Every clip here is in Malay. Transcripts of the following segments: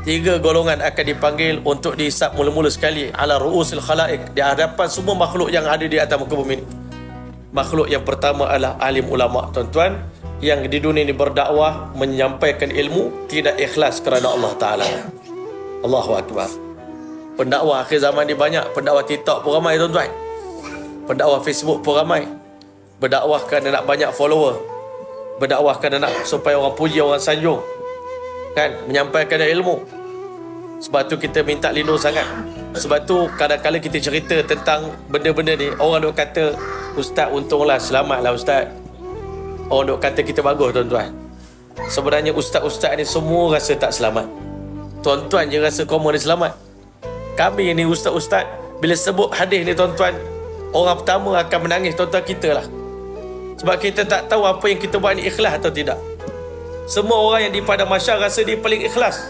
tiga golongan akan dipanggil untuk dihisap mula-mula sekali ala ru'usil khalaik di hadapan semua makhluk yang ada di atas muka bumi ini. Makhluk yang pertama adalah alim ulama tuan-tuan yang di dunia ini berdakwah menyampaikan ilmu tidak ikhlas kerana Allah Taala. Allahu akbar. Pendakwah akhir zaman ni banyak, pendakwah TikTok pun ramai tuan-tuan. Pendakwah Facebook pun ramai. Berdakwah kerana nak banyak follower. Berdakwah kerana nak supaya orang puji, orang sanjung kan? Menyampaikan ilmu. Sebab tu kita minta lindung sangat. Sebab tu kadang-kadang kita cerita tentang benda-benda ni orang duk kata ustaz untunglah selamatlah ustaz. Orang duk kata kita bagus tuan-tuan. Sebenarnya ustaz-ustaz ni semua rasa tak selamat. Tuan-tuan je rasa kamu ni selamat. Kami ni ustaz-ustaz bila sebut hadis ni tuan-tuan orang pertama akan menangis tuan-tuan kita lah. Sebab kita tak tahu apa yang kita buat ni ikhlas atau tidak semua orang yang di pada masyarakat rasa dia paling ikhlas.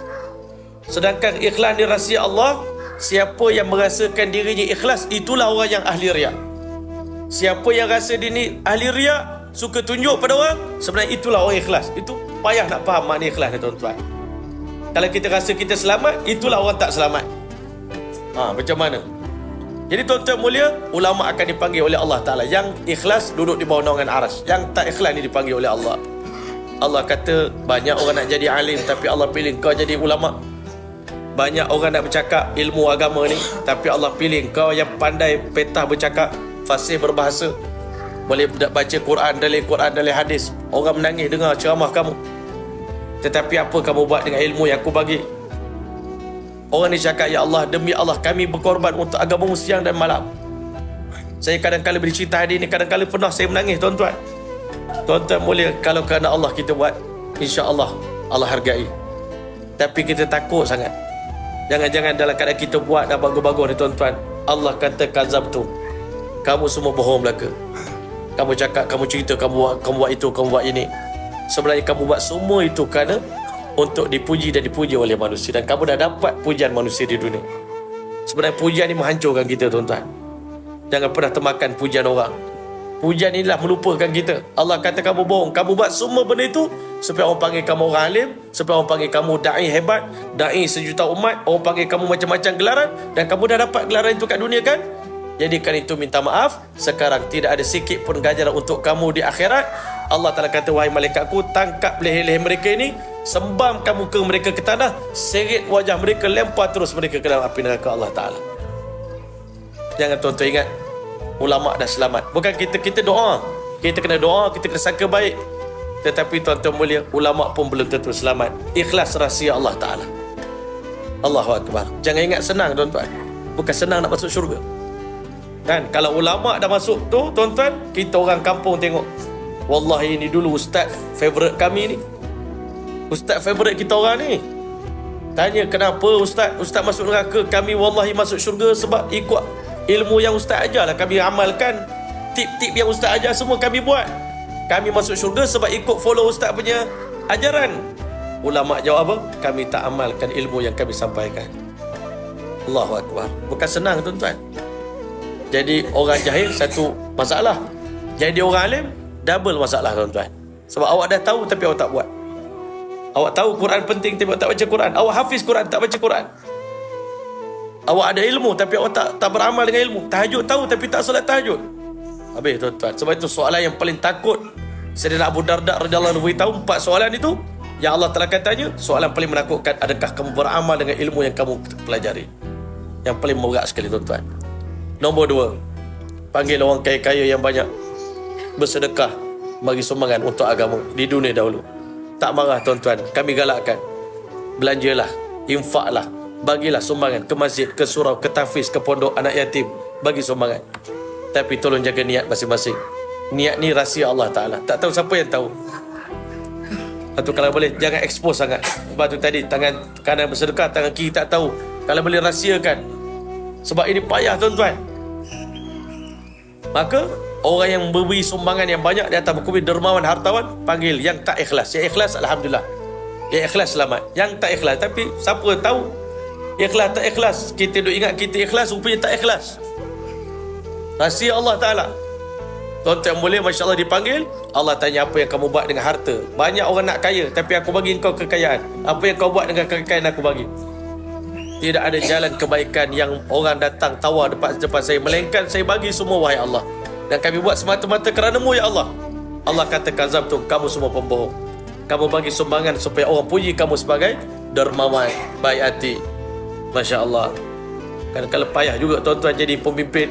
Sedangkan ikhlas ni rahsia Allah, siapa yang merasakan dirinya ikhlas, itulah orang yang ahli riak. Siapa yang rasa dia ni ahli riak, suka tunjuk pada orang, sebenarnya itulah orang ikhlas. Itu payah nak faham makna ikhlas ni tuan-tuan. Kalau kita rasa kita selamat, itulah orang tak selamat. Ha, macam mana? Jadi tuan-tuan mulia, ulama akan dipanggil oleh Allah Ta'ala. Yang ikhlas duduk di bawah naungan aras. Yang tak ikhlas ni dipanggil oleh Allah. Allah kata banyak orang nak jadi alim tapi Allah pilih kau jadi ulama. Banyak orang nak bercakap ilmu agama ni tapi Allah pilih kau yang pandai petah bercakap, fasih berbahasa. Boleh baca Quran dalil Quran dalil hadis. Orang menangis dengar ceramah kamu. Tetapi apa kamu buat dengan ilmu yang aku bagi? Orang ni cakap, Ya Allah, demi Allah kami berkorban untuk agama siang dan malam. Saya kadang-kadang bercerita hari ini, kadang-kadang pernah saya menangis, tuan-tuan. Tuan-tuan mulia kalau kerana Allah kita buat insya-Allah Allah hargai. Tapi kita takut sangat. Jangan-jangan dalam keadaan kita buat dah bagus-bagus ni tuan-tuan. Allah kata kazab tu. Kamu semua bohong belaka. Kamu cakap, kamu cerita, kamu buat, kamu buat itu, kamu buat ini. Sebenarnya kamu buat semua itu kerana untuk dipuji dan dipuji oleh manusia. Dan kamu dah dapat pujian manusia di dunia. Sebenarnya pujian ini menghancurkan kita tuan-tuan. Jangan pernah temakan pujian orang. Pujian inilah melupakan kita. Allah kata kamu bohong. Kamu buat semua benda itu supaya orang panggil kamu orang alim, supaya orang panggil kamu dai hebat, dai sejuta umat, orang panggil kamu macam-macam gelaran dan kamu dah dapat gelaran itu kat dunia kan? Jadi kan itu minta maaf, sekarang tidak ada sikit pun ganjaran untuk kamu di akhirat. Allah Taala kata wahai malaikatku tangkap leher-leher mereka ini, sembam kamu ke mereka ke tanah, seret wajah mereka lempar terus mereka ke dalam api neraka Allah Taala. Jangan tuan-tuan ingat ulama dah selamat. Bukan kita kita doa. Kita kena doa, kita kena sangka baik. Tetapi tuan-tuan mulia, ulama pun belum tentu selamat. Ikhlas rahsia Allah Taala. Allahu akbar. Jangan ingat senang tuan-tuan. Bukan senang nak masuk syurga. Kan kalau ulama dah masuk tu tuan-tuan, kita orang kampung tengok. Wallahi ini dulu ustaz favorite kami ni. Ustaz favorite kita orang ni. Tanya kenapa ustaz ustaz masuk neraka kami wallahi masuk syurga sebab ikut ilmu yang ustaz ajar lah kami amalkan. Tip-tip yang ustaz ajar semua kami buat. Kami masuk syurga sebab ikut follow ustaz punya ajaran. Ulama jawab apa? Kami tak amalkan ilmu yang kami sampaikan. Allahu Akbar. Bukan senang tuan-tuan. Jadi orang jahil satu masalah. Jadi orang alim double masalah tuan-tuan. Sebab awak dah tahu tapi awak tak buat. Awak tahu Quran penting tapi awak tak baca Quran. Awak hafiz Quran tak baca Quran Awak ada ilmu tapi awak tak tak beramal dengan ilmu. Tahajud tahu tapi tak solat tahajud. Habis tuan-tuan. Sebab itu soalan yang paling takut Sayyidina Abu Darda radhiyallahu anhu tahu empat soalan itu yang Allah telah katanya soalan paling menakutkan adakah kamu beramal dengan ilmu yang kamu pelajari. Yang paling berat sekali tuan-tuan. Nombor dua. Panggil orang kaya-kaya yang banyak bersedekah bagi sumbangan untuk agama di dunia dahulu. Tak marah tuan-tuan. Kami galakkan. Belanjalah. Infaklah bagilah sumbangan ke masjid, ke surau, ke tafiz, ke pondok anak yatim. Bagi sumbangan. Tapi tolong jaga niat masing-masing. Niat ni rahsia Allah Ta'ala. Tak tahu siapa yang tahu. Atau kalau boleh, jangan expose sangat. Sebab tu tadi, tangan kanan bersedekah, tangan kiri tak tahu. Kalau boleh rahsiakan. Sebab ini payah tuan-tuan. Maka, orang yang memberi sumbangan yang banyak di atas buku dermawan hartawan, panggil yang tak ikhlas. Yang ikhlas, Alhamdulillah. Yang ikhlas selamat. Yang tak ikhlas. Tapi, siapa tahu Ikhlas tak ikhlas. Kita duk ingat kita ikhlas, rupanya tak ikhlas. Rahsia Allah Ta'ala. Tuan-tuan boleh Masya Allah dipanggil. Allah tanya apa yang kamu buat dengan harta. Banyak orang nak kaya Tapi aku bagi engkau kekayaan. Apa yang kau buat dengan kekayaan aku bagi. Tidak ada jalan kebaikan Yang orang datang tawar depan, depan saya Melainkan saya bagi semua wahai Allah. Dan kami buat semata-mata kerana-Mu ya Allah. Allah kata kazab tu Kamu semua pembohong. Kamu bagi sumbangan Supaya orang puji kamu sebagai Dermawan Baik hati Masya Allah kalau payah juga tuan-tuan jadi pemimpin.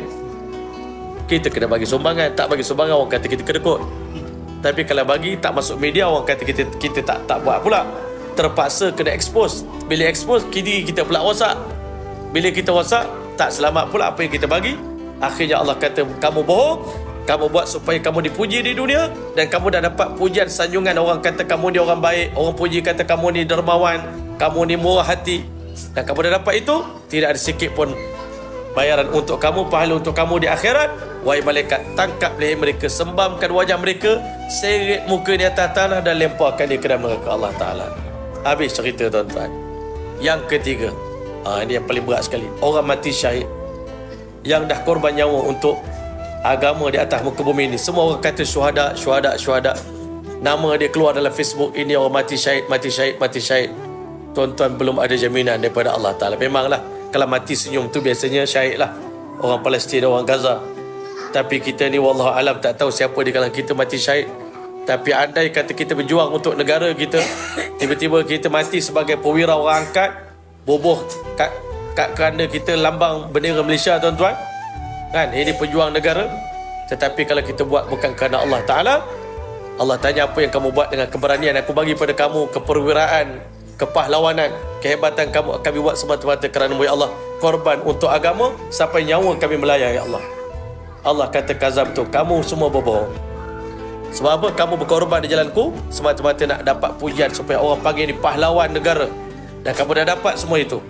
Kita kena bagi sumbangan tak bagi sumbangan orang kata kita kedekut. Tapi kalau bagi tak masuk media orang kata kita kita tak tak buat pula. Terpaksa kena expose. Bila expose kini kita pula rosak. Bila kita rosak tak selamat pula apa yang kita bagi. Akhirnya Allah kata kamu bohong. Kamu buat supaya kamu dipuji di dunia dan kamu dah dapat pujian sanjungan. Orang kata kamu ni orang baik. Orang puji kata kamu ni dermawan. Kamu ni murah hati dan kamu dah dapat itu tidak ada sikit pun bayaran untuk kamu pahala untuk kamu di akhirat. Wahai malaikat tangkap leher mereka Sembamkan wajah mereka Seret muka di atas tanah Dan lemparkan dia ke dalam neraka Allah Ta'ala. Habis cerita tuan-tuan. Yang ketiga ha, Ini yang paling berat sekali. Orang mati syahid Yang dah korban nyawa untuk Agama di atas muka bumi ini. Semua orang kata syuhada, syuhada, syuhada. Nama dia keluar dalam Facebook Ini orang mati syahid, mati syahid, mati syahid Tuan-tuan belum ada jaminan daripada Allah Ta'ala. Memanglah Kalau mati senyum tu biasanya syahid lah Orang Palestin, orang Gaza. Tapi kita ni wallahu alam tak tahu siapa di kalangan kita mati syahid tapi andai kata kita berjuang untuk negara kita tiba-tiba kita mati sebagai perwira orang angkat boboh kat, kat kerana kita lambang bendera Malaysia tuan-tuan. Kan? Ini pejuang negara. Tetapi kalau kita buat bukan kerana Allah Ta'ala Allah tanya apa yang kamu buat dengan keberanian aku bagi pada kamu keperwiraan kepahlawanan kehebatan kamu kami buat semata-mata kerana ya Allah. Korban untuk agama sampai nyawa kami melayang ya Allah. Allah kata kazab tu kamu semua berbohong. Sebab apa? Kamu berkorban di jalanku semata-mata nak dapat pujian supaya orang panggil ni pahlawan negara. Dan kamu dah dapat semua itu.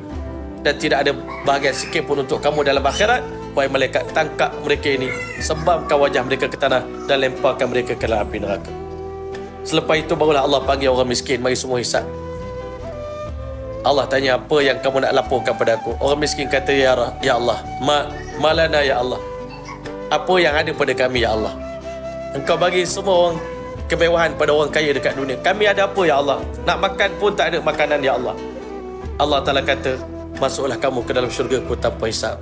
Dan tidak ada bahagian sikit pun untuk kamu dalam akhirat wahai malaikat tangkap mereka ini sembamkan wajah mereka ke tanah dan lemparkan mereka ke dalam api neraka. Selepas itu barulah Allah panggil orang miskin mari semua hisap Allah tanya apa yang kamu nak laporkan pada aku? Orang miskin kata ya, ya Allah ma, malana ya Allah. Apa yang ada pada kami ya Allah? Engkau bagi semua orang kemewahan pada orang kaya dekat dunia. Kami ada apa ya Allah? Nak makan pun tak ada makanan ya Allah. Allah Ta'ala kata masuklah kamu ke dalam syurga ku tanpa hisap.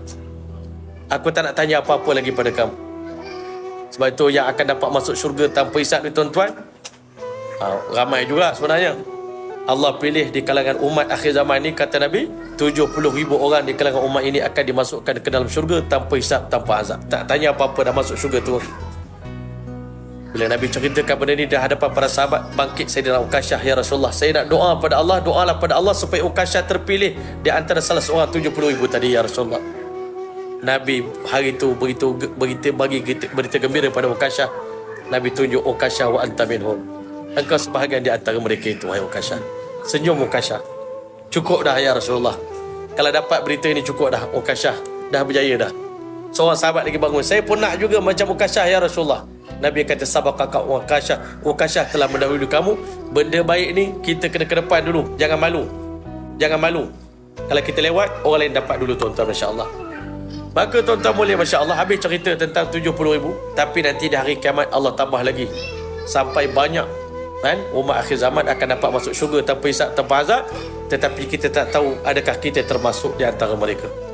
Aku tak nak tanya apa-apa lagi pada kamu. Sebab itu yang akan dapat masuk syurga tanpa hisap ni tuan-tuan ha, ramai juga sebenarnya Allah pilih di kalangan umat akhir zaman ini kata Nabi 70 ribu orang di kalangan umat ini akan dimasukkan ke dalam syurga tanpa hisap tanpa azab. Tak tanya apa-apa dah masuk syurga tu. Bila Nabi ceritakan benda ini dah hadapan para sahabat bangkit Sayyidina Uqasyah ya Rasulullah saya nak doa pada Allah doalah pada Allah supaya Uqasyah terpilih di antara salah seorang 70 ribu tadi ya Rasulullah. Nabi hari itu begitu berita bagi berita gembira pada Uqasyah Nabi tunjuk Uqasyah wa anta minhum. Engkau sebahagian di antara mereka itu wahai Uqasyah Senyum Ukasyah Cukup dah ya Rasulullah. Kalau dapat berita ini cukup dah Ukasyah Dah berjaya dah. Seorang sahabat lagi bangun Saya pun nak juga macam Ukasyah ya Rasulullah. Nabi kata sabar kakak Ukasyah Ukasyah telah mendahului kamu. Benda baik ni kita kena ke depan dulu. Jangan malu. Jangan malu. Kalau kita lewat Orang lain dapat dulu tuan-tuan Masya Allah Maka tuan-tuan boleh Masya Allah Habis cerita tentang 70 ribu. Tapi nanti di hari kiamat Allah tambah lagi. Sampai banyak kan? Umat akhir zaman akan dapat masuk syurga tanpa hisap tanpa azab. Tetapi kita tak tahu adakah kita termasuk di antara mereka